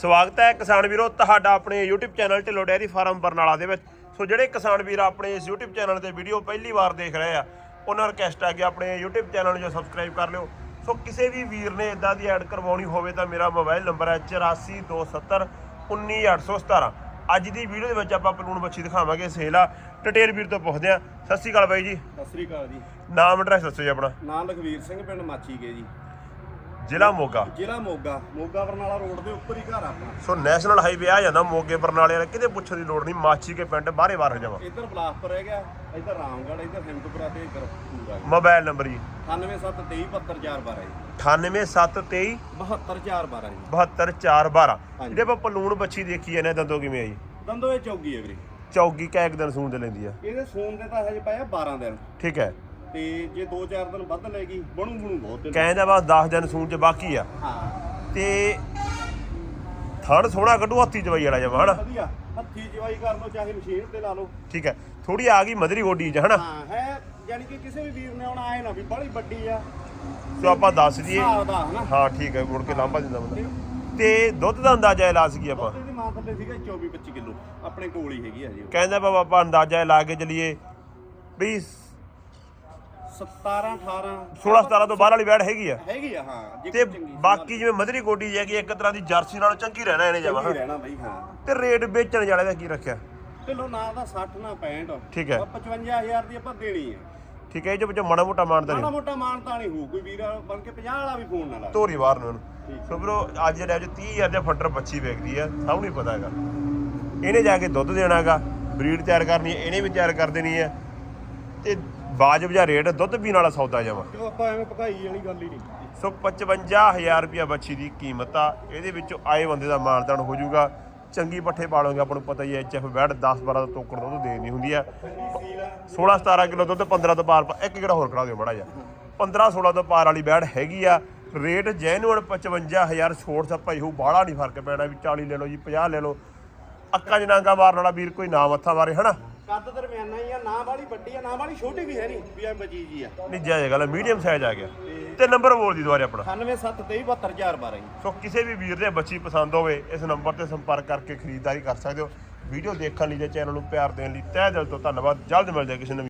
ਸਵਾਗਤ ਹੈ ਕਿਸਾਨ ਵੀਰੋ ਤੁਹਾਡਾ ਆਪਣੇ YouTube channel Dhillon dairy farm Barnala ਦੇ ਵਿੱਚ। ਸੋ ਜਿਹੜੇ ਕਿਸਾਨ ਵੀਰ ਆਪਣੇ ਇਸ YouTube ਚੈਨਲ ਤੇ ਵੀਡੀਓ ਪਹਿਲੀ ਵਾਰ ਦੇਖ ਰਹੇ ਆ ਉਹਨਾਂ ਰਿਕਵੈਸਟ ਹੈ ਕਿ ਆਪਣੇ YouTube ਚੈਨਲ ਨੂੰ ਜੋ ਸਬਸਕ੍ਰਾਈਬ ਕਰ ਲਿਓ। ਸੋ ਕਿਸੇ ਵੀ ਵੀਰ ਨੇ ਇਦਾਂ ਦੀ ਐਡ ਕਰਵਾਉਣੀ ਹੋਵੇ ਤਾਂ ਮੇਰਾ ਮੋਬਾਈਲ ਨੰਬਰ ਹੈ 8427 19817 ਅੱਜ ਦੀ ਵੀਡੀਓ ਦੇ ਵਿੱਚ ਆਪਾਂ ਪਲੂਣ ਬੱਚੀ ਦਿਖਾਵਾਂਗੇ ਸੇਲ ਆ। ਟਟੇਲ ਵੀਰ ਤੋਂ ਪੁੱਛਦੇ ਆ ਸਤਿ ਸ਼੍ਰੀ ਅਕਾਲ ਬਾਈ ਜੀ। ਸਤਿ ਸ੍ਰੀ ਅਕਾਲ ਜੀ। ਨਾਮ ਐਡਰੈਸ ਦੱਸੋ ਜੀ ਆਪਣਾ। ਨਾਮ ਲਖਵੀਰ ਸਿੰਘ ਪਿੰਡ ਮਾਚੀਕੇ ਜੀ। ਜ਼ਿਲ੍ਹਾ ਮੋਗਾ। ਜ਼ਿਲ੍ਹਾ ਮੋਗਾ। ਮੋਗਾ ਬਰਨਾਲਾ ਰੋਡ ਦੇ ਉੱਪਰ ਹੀ ਘਰ ਆਪਣਾ। ਸੋ ਨੈਸ਼ਨਲ ਹਾਈਵੇ ਆ ਜਾਂਦਾ ਮੋਗੇ ਬਰਨਾਲੇ ਵਾਲਾ ਕਿਤੇ ਪੁੱਛਣ ਦੀ ਲੋੜ ਨਹੀਂ ਮਾਚੀ ਕੇ ਪਿੰਡ ਬਾਹਰੇ ਬਾਹਰ ਹੋ ਜਾਵਾਂ। ਇੱਧਰ ਬਲਾਸਪੁਰ ਰਹਿ ਗਿਆ ਇੱਧਰ ਰਾਮਗੜ੍ਹ ਇੱਧਰ ਹਿੰਦੂਪੁਰਾ ਤੇ ਇੱਧਰ ਪੂਰਾ ਮੋਬਾਈਲ ਨੰਬਰ ਜੀ। 9723272412 ਜੀ। 98723 72412 ਜੀ। 72412 ਹਾਂਜੀ। ਜਿਹੜੇ ਆਪਾਂ ਪਲੂਣ ਬੱਚੀ ਦੇਖੀ ਜਾਂਦੇ ਦੰਦੋਂ ਕਿਵੇਂ ਆ ਜੀ? ਦੰਦੋ ਇਹ ਚੌਗੀ ਹੈ ਵੀਰੇ। ਚੌਗੀ ਕਾ ਇੱਕ ਦਿਨ ਸੂਣ ਦੇ ਲੈਂਦੀ ਆ। ਇਹਦੇ ਸੂਨ ਦੇ ਤਾਂ ਹਜੇ ਪਾਇਆ 12 ਦਿਨ। ਠੀਕ ਹੈ। ਤੇ ਜੇ 2-4 ਦਿਨ ਵੱਧ ਲੈ ਗਈ ਬਣੂ ਬਣੂ ਬਹੁਤ ਕਹਿੰਦਾ ਬਸ 10 ਦਿਨ ਸੂਣ ਚ ਬਾਕੀ ਆ। ਹਾਂ। ਤੇ ਥਣ ਸੋਹਣਾ ਕੱਢੂ ਹੱਥੀ ਚਵਾਈ ਵਾਲਾ ਜਮਾ ਹਨਾ? ਵਧੀਆ। ਹੱਥੀ ਜਵਾਈ ਕਰ ਲਓ ਚਾਹੇ ਮਸ਼ੀਨ ਤੇ ਲਾ ਲਓ। ਠੀਕ ਹੈ। ਥੋੜੀ ਆ ਗਈ ਮਧਰੀ ਗੋਡੀ ਚ ਹਨਾ? ਹਾਂ ਹੈ ਯਾਨੀ ਕਿ ਕਿਸੇ ਵੀ ਵੀਰ ਨੇ ਆਉਣਾ ਆਏ ਨਾ ਵੀ ਬੜੀ ਵੱਡੀ ਆ। ਸੋ ਆਪਾਂ ਦੱਸ ਦਈਏ। ਹਾਂ ਠੀਕ ਹੈ ਮੁੜ ਕੇ ਲਾਂਭਾ ਦਿੰਦਾ ਬੰਦਾ। ਤੇ ਦੁੱਧ ਦਾ ਅੰਦਾਜ਼ਾ ਇਹ ਲਾ ਸਕੀ ਆਪਾਂ? ਦੁੱਧ ਦੀ ਮਾਂ ਥੱਲੇ ਸੀਗਾ 24 25 ਕਿਲੋ ਆਪਣੇ ਕੋਲ ਹੀ ਹੈਗੀ ਆ ਜੀ। ਕਹਿੰਦਾ ਬਾਬਾ ਆਪਾਂ ਅੰਦਾਜ਼ਾ ਲਾ ਕੇ ਚੱਲੀਏ ਵੀ 17 18 16 17 ਤੋਂ ਬਾਹਰ ਵਾਲੀ ਵੈੜ ਹੈਗੀ ਆ। ਹੈਗੀ ਆ ਹਾਂ ਜੇ ਤੇ ਕੋਈ ਚੰਗੀ ਬਾਕੀ ਜਿਵੇਂ ਮਧਰੀ ਗੋਡੀ ਹੈਗੀ ਇੱਕ ਤਰ੍ਹਾਂ ਦੀ ਜਰਸੀ ਨਾਲੋਂ ਚੰਗੀ ਰਹਿਣਾ ਇਹਨੇ ਜਮਾ। ਚੰਗੀ ਰਹਿਣਾ ਬਈ ਹਾਂ। ਤੇ ਰੇਟ ਵੇਚਣ ਵਾਲੇ ਦਾ ਕੀ ਰੱਖਿਆ? ਕਿਲੋ ਨਾ ਦਾ 60 ਨਾ 65 ਠੀਕ ਹੈ। 55000 ਦੀ ਆਪਾਂ ਦੇਣੀ ਆ। ਠੀਕ ਹੈ ਇਹ ਜੋ ਵਿੱਚੋਂ ਮਾੜਾ ਮੋਟਾ ਮਾਨਦਾ ਮਾੜਾ ਨਹੀਂ। ਮੋਟਾ ਮਾਨਤਾ ਨਹੀਂ ਹੋਊ ਕੋਈ ਵੀਰ ਬਣ ਕੇ 50 ਵਾਲਾ ਵੀ ਫੋਨ ਨਾ ਲਾ। ਧੋਰੀ ਬਾਹਰ ਨੂੰ ਇਹਨੂੰ। ਠੀਕ। ਸੋ ਬਰੋ ਅੱਜ ਜਿਹੜਾ ਜੋ 30000 ਦੇ ਬੱਚੀ ਆ ਸਭ ਨੂੰ ਪਤਾ ਹੈਗਾ। ਇਹਨੇ ਜਾ ਕੇ ਦੁੱਧ ਦੇਣਾਗਾ ਬਰੀਡ ਤਿਆਰ ਕਰਨੀ ਇਹਨੇ ਵੀ ਤਿਆਰ ਕਰ ਦੇਣੀ ਹੈ ਤੇ ਬਾਜਬ ਜਿਹਾ ਰੇਟ ਦੁੱਧ ਪੀਣ ਵਾਲਾ ਸੌਦਾ ਜਮਾ। ਕਿਉਂ ਆਪਾਂ ਐਵੇਂ ਭਕਾਈ ਵਾਲੀ ਗੱਲ ਹੀ ਨਹੀਂ। ਕੀਤੀ ਸੋ 55000 ਰੁਪਿਆ ਬੱਚੀ ਦੀ ਕੀਮਤ ਆ। ਇਹਦੇ ਵਿੱਚੋਂ ਆਏ ਬੰਦੇ ਦਾ ਮਾਨਦਾਨ ਹੋ ਜਾਊਗਾ। ਚੰਗੀ ਪੱਠੇ ਪਾਲੋਗੇ ਆਪਾਂ ਨੂੰ ਪਤਾ ਹੀ ਹੈ ਐਚਐਫ ਬੈਡ 10 12 ਦਾ ਤੋਕੜ ਦੁੱਧ ਨਹੀਂ ਹੁੰਦੀ ਆ। ਸੀਲ ਆ 16 17 ਕਿਲੋ ਦੁੱਧ 15 ਤੋਂ ਪਾਰ ਇੱਕ ਕਿਹੜਾ ਹੋਰ ਖੜਾ ਦਿਓ ਮੜਾ ਜਾ 15 16 ਤੋਂ ਪਾਰ ਵਾਲੀ ਬੈਡ ਹੈਗੀ ਆ। ਰੇਟ ਜੈਨੂਅਨ 55000 ਛੋੜ ਸੱਪਾ ਹੀ ਹੋ ਬਾਹਲਾ ਨਹੀਂ ਫ਼ਰਕ ਪੈਣਾ ਵੀ 40 ਲੈ ਲਓ ਜੀ 50 ਲੈ ਲਓ। ਅੱਕਾਂ ਜਨਾਂਗਾ ਮਾਰਨ ਵਾਲਾ ਵੀਰ ਕੋਈ ਨਾ ਮੱਥਾ ਮਾਰੇ ਹਨਾ? ਕੱਦ ਦਰਮਿਆਨਾ ਹੀ ਆ ਨਾ ਵਾਲੀ ਵੱਡੀ ਆ ਨਾ ਵਾਲੀ ਛੋਟੀ ਵੀ ਹੈ ਨਹੀਂ। ਵੀ ਐ ਬਜੀ ਜੀ ਆ। ਨਹੀਂ ਜਾਇਜ਼ ਗੱਲ ਮੀਡੀਅਮ ਸਾਈਜ਼ ਆ ਗਿਆ। ਤੇ ਨੰਬਰ ਬੋਲ ਦੀ ਦੁਬਾਰੇ ਆਪਣਾ। 9723272412 ਜੀ। ਸੋ ਕਿਸੇ ਵੀ ਵੀਰ ਦੇ ਬੱਚੀ ਪਸੰਦ ਹੋਵੇ ਇਸ ਨੰਬਰ ਤੇ ਸੰਪਰਕ ਕਰਕੇ ਖਰੀਦਦਾਰੀ ਕਰ ਸਕਦੇ ਹੋ। ਵੀਡੀਓ ਦੇਖਣ ਲਈ ਤੇ ਚੈਨਲ ਨੂੰ ਪਿਆਰ ਦੇਣ ਲਈ ਤਹਿ ਦਿਲ ਤੋਂ ਧੰਨਵਾਦ। ਜਲਦ ਮਿਲਦੇ ਹਾਂ ਕਿਸੇ